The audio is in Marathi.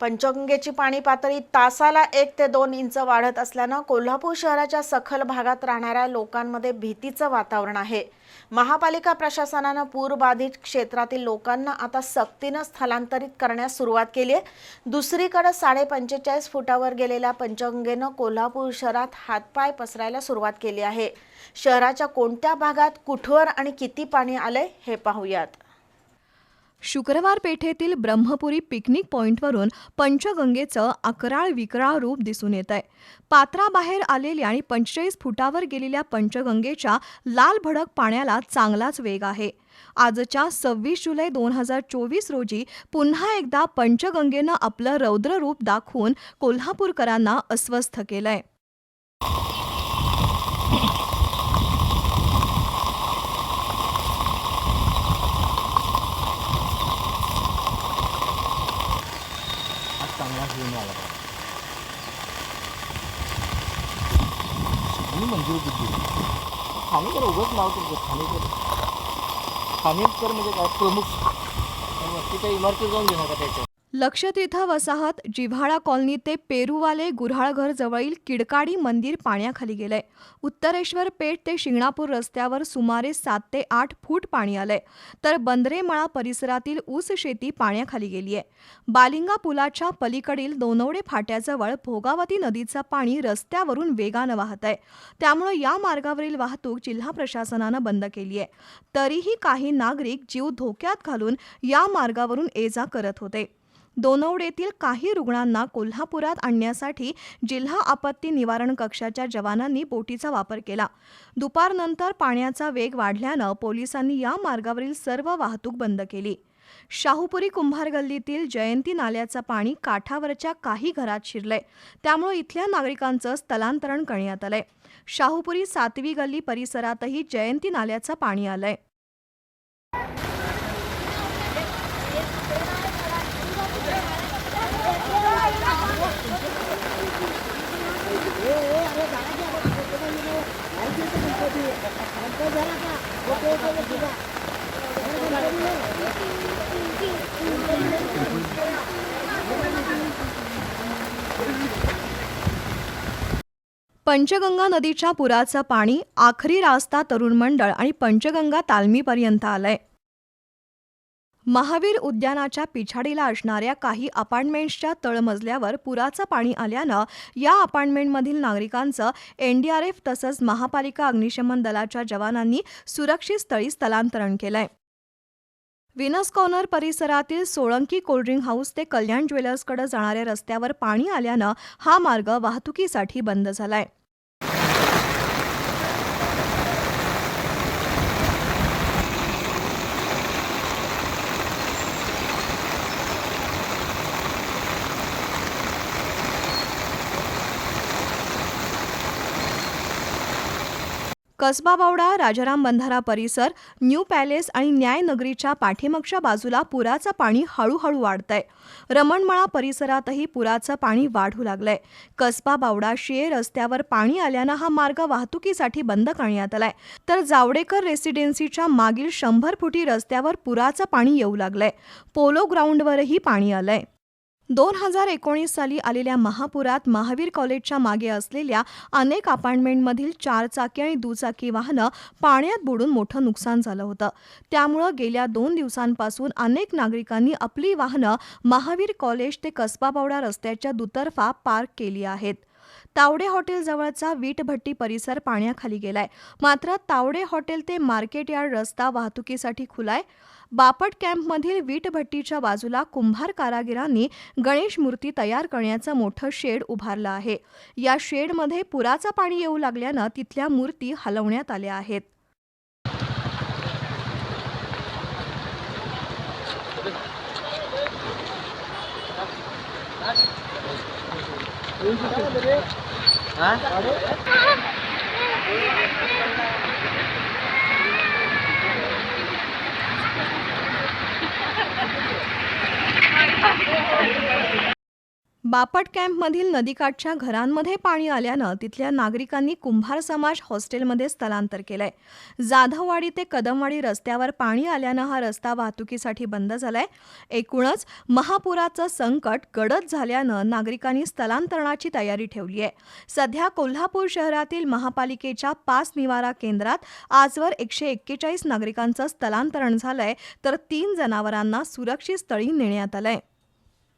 पंचगंगेची पाणी पातळी तासाला एक ते दोन इंच वाढत असल्यानं कोल्हापूर शहराच्या सखल भागात राहणाऱ्या लोकांमध्ये भीतीचं वातावरण आहे. महापालिका प्रशासनानं पूरबाधित क्षेत्रातील लोकांना आता सक्तीनं स्थलांतरित करण्यास सुरुवात केली आहे. दुसरीकडे साडे पंचेचाळीस फुटावर गेलेल्या पंचगंगेनं कोल्हापूर शहरात हातपाय पसरायला सुरुवात केली आहे. शहराच्या कोणत्या भागात कुठवर आणि किती पाणी आलंय हे पाहूयात. शुक्रवार पेठेतील ब्रह्मपुरी पिकनिक पॉईंटवरून पंचगंगेचं अकराळ विकराळ रूप दिसून येत आहे. पात्राबाहेर आलेल्या आणि पंचेचाळीस फुटावर गेलेल्या पंचगंगेच्या लाल भडक पाण्याला चांगलाच वेग आहे. आजच्या सव्वीस जुलै दोन हजार चोवीस रोजी पुन्हा एकदा पंचगंगेनं आपलं रौद्र रूप दाखवून कोल्हापूरकरांना अस्वस्थ केलंय. चांगला घेऊन आला मी मंजूर बुद्धी खाणेकर उगाच नाव तुमचं खाणेकर खाणेकर म्हणजे काय प्रमुख वरती इमारती जाऊन घेणार का त्याच्या लक्षतीर्थ वसाहत जिव्हाळा कॉलनी ते पेरूवाले गुऱ्हाळघर जवळील किडकाडी मंदिर पाण्याखाली गेलंय. उत्तरेश्वर पेठ ते शिंगणापूर रस्त्यावर सुमारे सात ते आठ फूट पाणी आलंय. तर बंदरेमळा परिसरातील ऊस शेती पाण्याखाली गेली आहे. बालिंगा पुलाच्या पलीकडील दोनवडे फाट्याजवळ भोगावती नदीचं पाणी रस्त्यावरून वेगानं वाहत आहे. त्यामुळे या मार्गावरील वाहतूक जिल्हा प्रशासनानं बंद केली आहे. तरीही काही नागरिक जीव धोक्यात घालून या मार्गावरून ये जा करत होते. दोनवडेतील काही रुग्णांना कोल्हापुरात आणण्यासाठी जिल्हा आपत्ती निवारण कक्षाच्या जवानांनी बोटीचा वापर केला. दुपारनंतर पाण्याचा वेग वाढल्यानं पोलिसांनी या मार्गावरील सर्व वाहतूक बंद केली. शाहूपुरी कुंभार गल्लीतील जयंती नाल्याचं पाणी काठावरच्या काही घरात शिरलंय. त्यामुळे इथल्या नागरिकांचं स्थलांतरण करण्यात आलंय. शाहूपुरी सातवी गल्ली परिसरातही जयंती नाल्याचं पाणी आलंय. पंचगंगा नदीच्या पुराचं पाणी आखरी रास्ता तरुण मंडळ आणि पंचगंगा तालमीपर्यंत आलंय. महावीर उद्यानाच्या पिछाडीला असणाऱ्या काही अपार्टमेंट्सच्या तळमजल्यावर पुराचं पाणी आल्यानं या अपार्टमेंटमधील नागरिकांचं एनडीआरएफ तसंच महापालिका अग्निशमन दलाच्या जवानांनी सुरक्षित स्थळी स्थलांतरण केलंय. विनस कॉर्नर परिसरातील सोळंकी कोल्ड्रिंक हाऊस ते कल्याण ज्वेलर्सकडे जाणाऱ्या रस्त्यावर पाणी आल्यानं हा मार्ग वाहतुकीसाठी बंद झालाय. कसबा बावडा राजाराम बंधारा परिसर न्यू पॅलेस आणि न्याय नगरीच्या पाठीमागच्या बाजूला पुराचं पाणी हळूहळू वाढतंय. रमणमळा परिसरातही पुराचं पाणी वाढू लागलंय. कसबा बावडा शिये रस्त्यावर पाणी आल्यानं हा मार्ग वाहतुकीसाठी बंद करण्यात आलाय. तर जावडेकर रेसिडेन्सीच्या मागील शंभर फुटी रस्त्यावर पुराचं पाणी येऊ लागलंय. पोलो ग्राउंडवरही पाणी आलंय. दोन हजार एकोणीस साली आलेल्या महापुरात महावीर कॉलेजच्या मागे असलेल्या अनेक अपार्टमेंटमधील चारचाकी आणि दुचाकी वाहनं पाण्यात बुडून मोठं नुकसान झालं होतं. त्यामुळं गेल्या दोन दिवसांपासून अनेक नागरिकांनी आपली वाहनं महावीर कॉलेज ते कसबाबावडा रस्त्याच्या दुतर्फा पार्क केली आहेत. तावडे हॉटेलजवळचा वीटभट्टी परिसर पाण्याखाली गेलाय. मात्र तावडे हॉटेल ते मार्केट यार्ड रस्ता वाहतुकीसाठी खुलाय. बापट कॅम्पमधील वीटभट्टीच्या बाजूला कुंभार कारागिरांनी गणेश मूर्ती तयार करण्याचं मोठं शेड उभारलं आहे. या शेडमध्ये पुराचं पाणी येऊ लागल्यानं तिथल्या मूर्ती हलवण्यात आल्या आहेत. Hả! बापट कॅम्पमधील नदीकाठच्या घरांमध्ये पाणी आल्यानं तिथल्या नागरिकांनी कुंभार समाज हॉस्टेलमध्ये स्थलांतर केलंय. जाधववाडी ते कदमवाडी रस्त्यावर पाणी आल्यानं हा रस्ता वाहतुकीसाठी बंद झालाय. एकूणच महापुराचं संकट गडद झाल्यानं नागरिकांनी स्थलांतरणाची तयारी ठेवली आहे. सध्या कोल्हापूर शहरातील महापालिकेच्या पाच निवारा केंद्रात आजवर एकशे एक्केचाळीस नागरिकांचं स्थलांतरण झालंय तर तीन जनावरांना सुरक्षित स्थळी नेण्यात आलंय.